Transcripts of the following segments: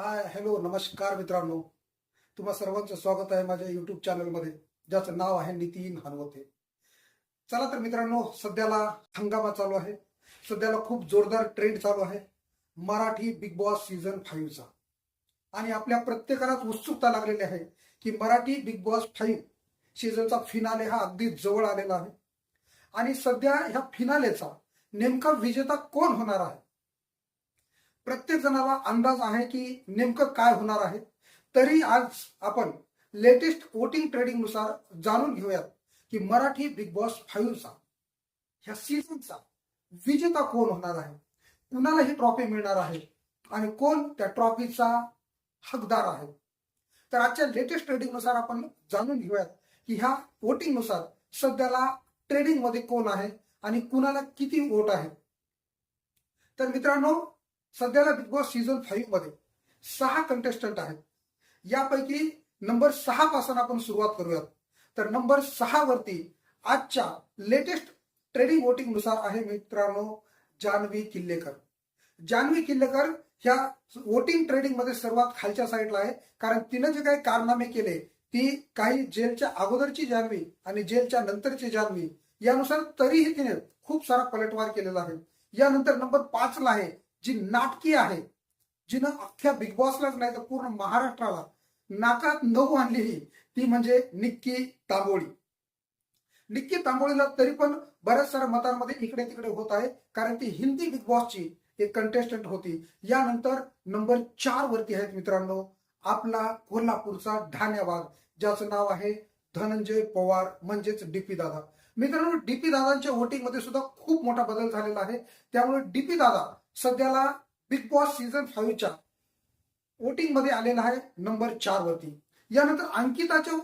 Hi hello नमस्कार मित्रांनो. तुम्हा सर्वांचं स्वागत आहे माझ्या युट्यूब चॅनलमध्ये ज्याचं नाव आहे नितीन हनवते. चला तर मित्रांनो सध्याला हंगामा चालू आहे. सध्याला खूप जोरदार ट्रेंड चालू आहे. मराठी बिग बॉस सीझन फाईव्हचा आणि आपल्या प्रत्येकालाच उत्सुकता लागलेली आहे की मराठी बिग बॉस फाईव्ह सीझनचा फिनाले हा अगदी जवळ आलेला आहे. आणि सध्या ह्या फिनालेचा नेमका विजेता कोण होणार आहे? प्रत्येक जणाला अंदाज आहे की नेमकं काय होणार आहे. तरी आज आपण लेटेस्ट वोटिंग ट्रेडिंगनुसार जाणून घेऊयात की मराठी बिग बॉस फाईव्हचा ह्या सीझनचा विजेता कोण होणार आहे? कुणाला ही ट्रॉफी मिळणार आहे आणि कोण त्या ट्रॉफीचा हकदार आहे? तर आजच्या लेटेस्ट ट्रेडिंगनुसार आपण जाणून घेऊयात की ह्या वोटिंगनुसार सध्याला ट्रेडिंगमध्ये कोण आहे आणि कुणाला किती वोट आहे. तर मित्रांनो सध्याला बिग बॉस सीझन फाईव्हमध्ये सहा कंटेस्टंट आहेत. यापैकी नंबर सहा पासून आपण सुरुवात करूयात. तर नंबर सहा वरती आजच्या लेटेस्ट ट्रेडिंग वोटिंगनुसार आहे मित्रांनो जान्हवी किल्लेकर. जान्हवी किल्लेकर ह्या वोटिंग ट्रेडिंगमध्ये सर्वात खालच्या साईडला आहे. कारण तिनं जे काही कारनामे केले ती काही जेलच्या अगोदरची जान्हवी आणि जेलच्या नंतरची जान्हवी यानुसार तरीही तिने खूप सारा पलटवार केलेला आहे. यानंतर नंबर पाचला आहे जी नाटकी आहे जिनं अख्ख्या बिग बॉसलाच नाही तर पूर्ण महाराष्ट्राला नाकात नऊ आणलेली ती म्हणजे निक्की तांबोळी. निक्की तांबोळीला तरी पण बऱ्याच साऱ्या मतांमध्ये इकडे तिकडे होत आहे कारण ती हिंदी बिग बॉसची एक कंटेस्टंट होती. यानंतर नंबर चार वरती आहेत मित्रांनो आपला कोल्हापूरचा ढाण्यावाग ज्याचं नाव आहे धनंजय पवार म्हणजेच डीपी दादा. मित्रांनो डीपी दादांच्या वोटिंगमध्ये सुद्धा खूप मोठा बदल झालेला आहे. त्यामुळे डीपी दादा सध्याला बिग बॉस सीझन फाईव्हच्या वोटिंगमध्ये आलेला आहे नंबर चार वरती. यानंतर अंकिताच्या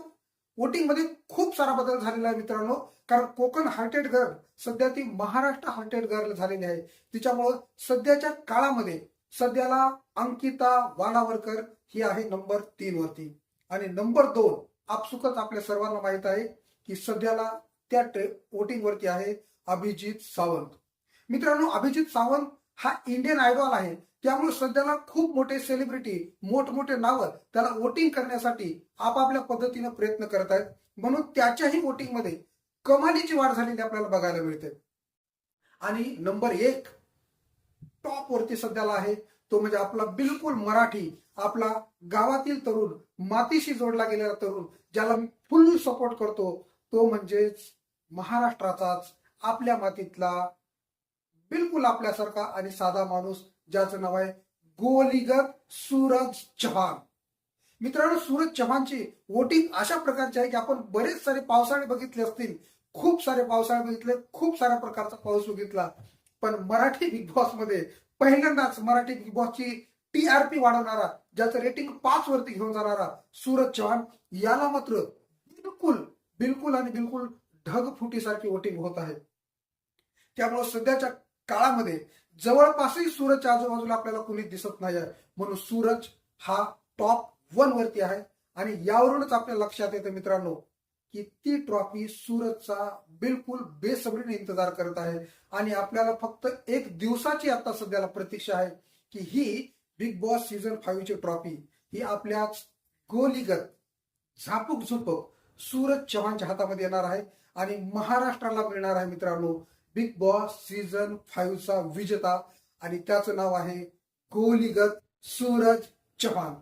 वोटिंगमध्ये खूप सारा बदल झालेला आहे मित्रांनो. कारण कोकण हार्टेड गर्ल सध्या ती महाराष्ट्र हार्टेड गर्ल झालेली आहे. तिच्यामुळं सध्याच्या काळामध्ये सध्याला अंकिता वालावरकर ही आहे नंबर तीन वरती. आणि नंबर दोन आपसुकच आपल्या सर्वांना माहीत आहे की सध्याला त्या वोटिंग वरती आहे अभिजित सावंत. मित्रांनो अभिजित सावंत हा इंडियन आयडॉल आहे. त्यामुळे सध्याला खूप मोठे सेलिब्रिटी मोठमोठे नावं त्याला वोटिंग करण्यासाठी आपापल्या पद्धतीने प्रयत्न करत आहेत. म्हणून त्याच्याही वोटिंगमध्ये कमालीची वाढ झालेली आपल्याला बघायला मिळते. आणि नंबर एक टॉप वरती सध्याला आहे. तो म्हणजे आपला बिलकुल मराठी आपला गावातील तरुण मातीशी जोडला गेलेला तरुण ज्याला मी फुल सपोर्ट करतो तो म्हणजेच महाराष्ट्राचाच आपल्या मातीतला बिलकुल आपल्यासारखा आणि साधा माणूस ज्याचं नाव आहे गोलीगत सूरज चव्हाण. मित्रांनो सूरज चव्हाणची वोटिंग अशा प्रकारची आहे की आपण बरेच सारे पावसाळे बघितले असतील. खूप सारे पावसाळे बघितले खूप साऱ्या प्रकारचा पाऊस बघितला. पण मराठी बिग बॉसमध्ये पहिल्यांदाच मराठी बिग बॉसची टी आर पी वाढवणारा ज्याचं रेटिंग पाच वरती घेऊन जाणारा सूरज चव्हाण याला मात्र बिलकुल बिलकुल आणि बिलकुल ढगफुटीसारखी वोटिंग होत आहे. त्यामुळे सध्याच्या काळामध्ये जवळपासही सूरजच्या आजूबाजूला आपल्याला कोणी दिसत नाही आहे म्हणून सूरज हा टॉप वन वरती आहे. आणि यावरूनच आपल्या लक्षात येतं मित्रांनो की ती ट्रॉफी सूरजचा बिलकुल बेसबरीने इंतजार करत आहे. आणि आपल्याला फक्त एक दिवसाची आता सध्याला प्रतीक्षा आहे की ही बिग बॉस सीझन फाईव्हची ट्रॉफी ही आपल्याच गोलीगत झापूक झुपक सूरज चव्हाणच्या हातामध्ये येणार आहे. आणि महाराष्ट्राला मिळणार आहे मित्रांनो बिग बॉस सीझन फाईव्हचा विजेता आणि त्याचं नाव आहे गोलीगत सूरज चव्हाण.